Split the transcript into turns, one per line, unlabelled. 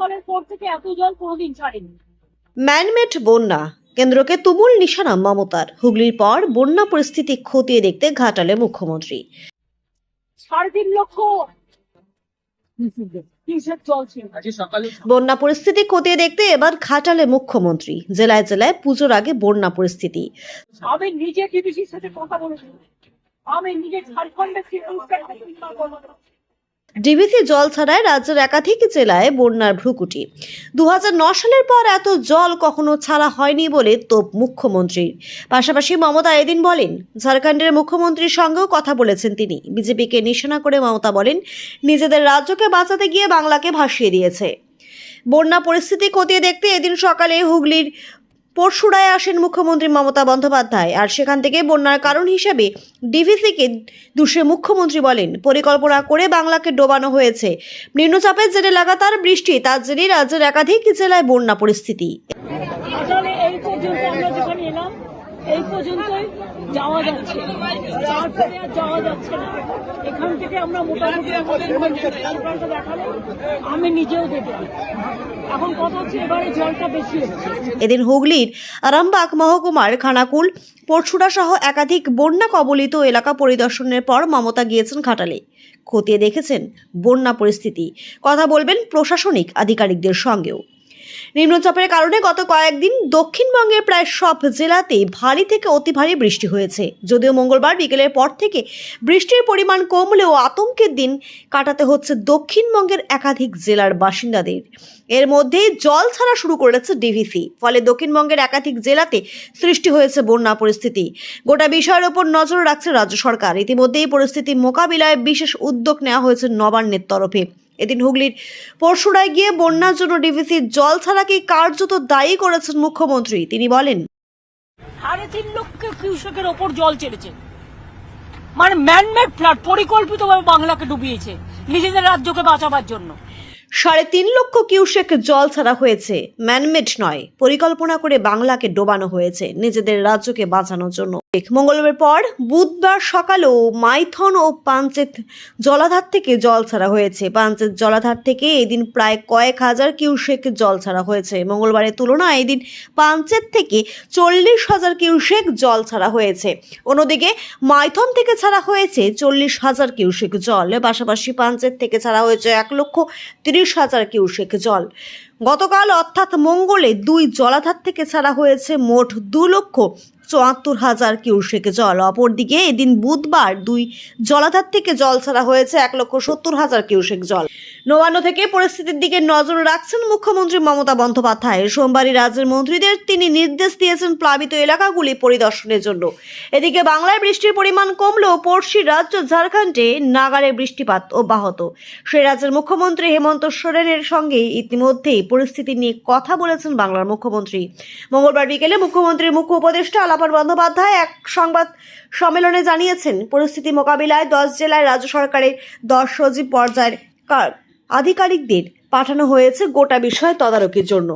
ফলের পর থেকে এত জল কোনোদিন ছাড়েনি।
ম্যানমেড বন্যা কেন্দ্রকে তুমুল নিশানা মমতার। হুগলির পর বন্যা পরিস্থিতি খতিয়ে দেখতে ঘাটালে মুখ্যমন্ত্রী।
সাড়ে তিন লক্ষ
বন্যা পরিস্থিতি খতিয়ে দেখতে এবার ঘাটালে মুখ্যমন্ত্রী। জেলায় জেলায় পুজোর আগে বন্যা পরিস্থিতি।
আমি নিজে সাথে কথা বলেছি। আমি নিজে ঝাড়খণ্ডের
ডিভিসি জল ছাড়ায় রাজ্যের একাধিক জেলায় বন্যার ভ্রুকুটি। দু সালের পর এত জল কখনো ছাড়া হয়নি বলে তোপ মুখ্যমন্ত্রীর পাশাপাশি মমতা এদিন বলেন, ঝাড়খণ্ডের মুখ্যমন্ত্রীর সঙ্গেও কথা বলেছেন তিনি। বিজেপিকে নিশানা করে মমতা বলেন, নিজেদের রাজ্যকে বাঁচাতে গিয়ে বাংলাকে ভাসিয়ে দিয়েছে। বন্যা পরিস্থিতি খতিয়ে দেখতে এদিন সকালে হুগলির পরশুরায় আসেন মুখ্যমন্ত্রী মমতা বন্দ্যোপাধ্যায়। আর সেখান থেকে বন্যার কারণ হিসেবে ডিভিসিকে দুষে মুখ্যমন্ত্রী বলেন। পরিকল্পনা করে বাংলাকে ডোবানো হয়েছে। নিম্নচাপের জেরে লাগাতার বৃষ্টি তার জেরে রাজ্যের একাধিক জেলায় বন্যা পরিস্থিতি।
এই পর্যন্ত আমরা যখন এলাম এই পর্যন্তই যাওয়া যাচ্ছে। তারপরে আর যাওয়া যাচ্ছে না। এখান থেকে আমরা মোটামুটি দেখালে আমি নিজেও দেখে এখন কথা হচ্ছে এবারে জলটা বেশি হচ্ছে।
এদিন হুগলির আরামবাগ মহকুমার খানাকুল পরশুরা সহ একাধিক বন্যা কবলিত এলাকা পরিদর্শনের পর মমতা গিয়েছেন ঘাটালে। খতিয়ে দেখেছেন বন্যা পরিস্থিতি। কথা বলবেন প্রশাসনিক আধিকারিকদের সঙ্গেও। নিম্নচাপের কারণে গত কয়েকদিন দক্ষিণবঙ্গের প্রায় সব জেলাতেই ভারী থেকে অতি ভারী বৃষ্টি হয়েছে। যদিও মঙ্গলবার বিকেলের পর থেকে বৃষ্টির পরিমাণ কমলেও আতঙ্কের দিন কাটাতে হচ্ছে দক্ষিণবঙ্গের একাধিক জেলার বাসিন্দাদের। এর মধ্যেই জল ছাড়া শুরু করেছে ডিভিসি, ফলে দক্ষিণবঙ্গের একাধিক জেলাতে সৃষ্টি হয়েছে বন্যা পরিস্থিতি। গোটা বিষয়ের ওপর নজর রাখছে রাজ্য সরকার। ইতিমধ্যেই পরিস্থিতি মোকাবিলায় বিশেষ উদ্যোগ নেওয়া হয়েছে নবান্নের তরফে। এদিন হুগলির পরশুরায় গিয়ে বন্যার জন্য ডিভিসির জল ছাড়াকে কার্যত দায়ী করেছেন মুখ্যমন্ত্রী। তিনি বলেন
সাড়ে তিন লক্ষ কিউসেকের ওপর জল ছেড়েছে মানে ম্যানমেড ফ্লাড পরিকল্পিতভাবে বাংলাকে ডুবিয়েছে নিজেদের রাজ্যকে বাঁচাবার জন্য।
সাড়ে তিন লক্ষ কিউসেক জল ছাড়া হয়েছে। ম্যানমেড নয় পরিকল্পনা করে বাংলাকে ডোবানো হয়েছে নিজেদের রাজ্যকে বাঁচানোর জন্য। মঙ্গলবার পর বুধবার সকালেও মাইথন ও পাঞ্চেত জলাধার থেকে জল ছাড়া হয়েছে। পাঞ্চেত জলাধার থেকে এদিন প্রায় কয়েক হাজার কিউসেক জল ছাড়া হয়েছে। মঙ্গলবারের তুলনায় এদিন পাঞ্চেত থেকে চল্লিশ হাজার কিউসেক জল ছাড়া হয়েছে। অন্যদিকে মাইথন থেকে ছাড়া হয়েছে চল্লিশ হাজার কিউসেক জল। পাশাপাশি পাঞ্চেত থেকে ছাড়া হয়েছে এক লক্ষ তিরিশ হাজার কিউসেক জল। গতকাল অর্থাৎ মঙ্গলে দুই জলাধার থেকে ছাড়া হয়েছে মোট দু লক্ষ চুয়াত্তর হাজার কিউসেক জল। অপরদিকে এদিন বুধবার দুই জলাধার থেকে জল ছাড়া হয়েছে এক লক্ষ সত্তর হাজার কিউসেক জল। নবান্ন থেকে পরিস্থিতির দিকে নজর রাখছেন মুখ্যমন্ত্রী মমতা বন্দ্যোপাধ্যায়। সোমবারই রাজ্যের মন্ত্রীদের তিনি নির্দেশ দিয়েছেন প্লাবিত এলাকাগুলি পরিদর্শনের জন্য। এদিকে বাংলায় বৃষ্টির পরিমাণ কমলেও পড়শি রাজ্য ঝাড়খণ্ডে নাগারে বৃষ্টিপাত অব্যাহত। সে রাজ্যের মুখ্যমন্ত্রী হেমন্ত সোরেনের সঙ্গে ইতিমধ্যেই পরিস্থিতি নিয়ে কথা বলেছেন বাংলার মুখ্যমন্ত্রী। মঙ্গলবার বিকেলে মুখ্যমন্ত্রীর মুখ্য উপদেষ্টা আলাপন বন্দ্যোপাধ্যায় এক সংবাদ সম্মেলনে জানিয়েছেন, পরিস্থিতি মোকাবিলায় দশ জেলায় রাজ্য সরকারের দশ সচিব পর্যায়ের আধিকারিকদের পাঠানো হয়েছে গোটা বিষয় তদারকির জন্য।